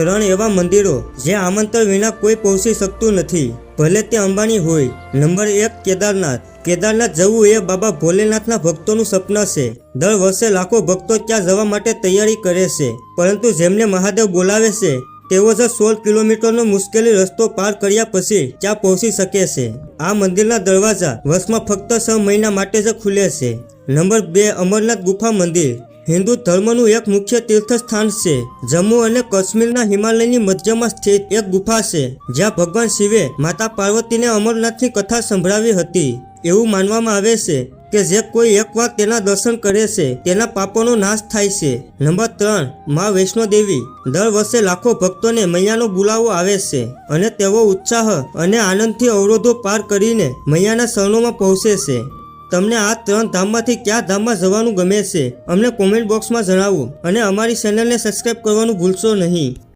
ત્રણ એવા મંદિરો જે આમંત્રણ વિના કોઈ પહોંચી શકતું નથી. ભલે તે અંબાણી હોય. નંબર એક કેદારનાથ. કેદારનાથ જવું એ બાબા ભોલેનાથના ભક્તોનું સપના છે. દર વર્ષે લાખો ભક્તો ત્યાં જવા માટે તૈયારી કરે છે. પરંતુ જેમને મહાદેવ બોલાવે છે, તેઓ જ સોળ કિલોમીટરનો મુશ્કેલી રસ્તો પાર કર્યા પછી ત્યાં પહોંચી શકે છે. આ મંદિરના દરવાજા વર્ષમાં ફક્ત છ મહિના માટે જ ખુલે છે. નંબર બે અમરનાથ ગુફા મંદિર. હિન્દુ ધર્મનું એક મુખ્ય તીર્થસ્થાન છે. જમ્મુ અને કાશ્મીરના હિમાલયની મધ્યમાં સ્થિત એક ગુફા છે, જ્યાં ભગવાન શિવે માતા પાર્વતીને અમરનાથની કથા સંભળાવી હતી. એવું માનવામાં આવે છે કે જે કોઈ એકવાર તેના દર્શન કરે છે, તેના પાપોનો નાશ થાય છે. નંબર ત્રણ, મા વૈષ્ણો દેવી દર વર્ષે લાખો ભક્તોને મૈયાનો બોલાવો આવે છે અને તેઓ ઉત્સાહ અને આનંદથી અવરોધો પાર કરીને મૈયાના શરણોમાં પહોંચે છે. તમને આ ત્રણ ધામમાંથી કયા ધામમાં જવાનું ગમે છે? અમને કોમેન્ટ બોક્સમાં જણાવો અને અમારી ચેનલને સબસ્ક્રાઈબ કરવાનું ભૂલશો નહીં.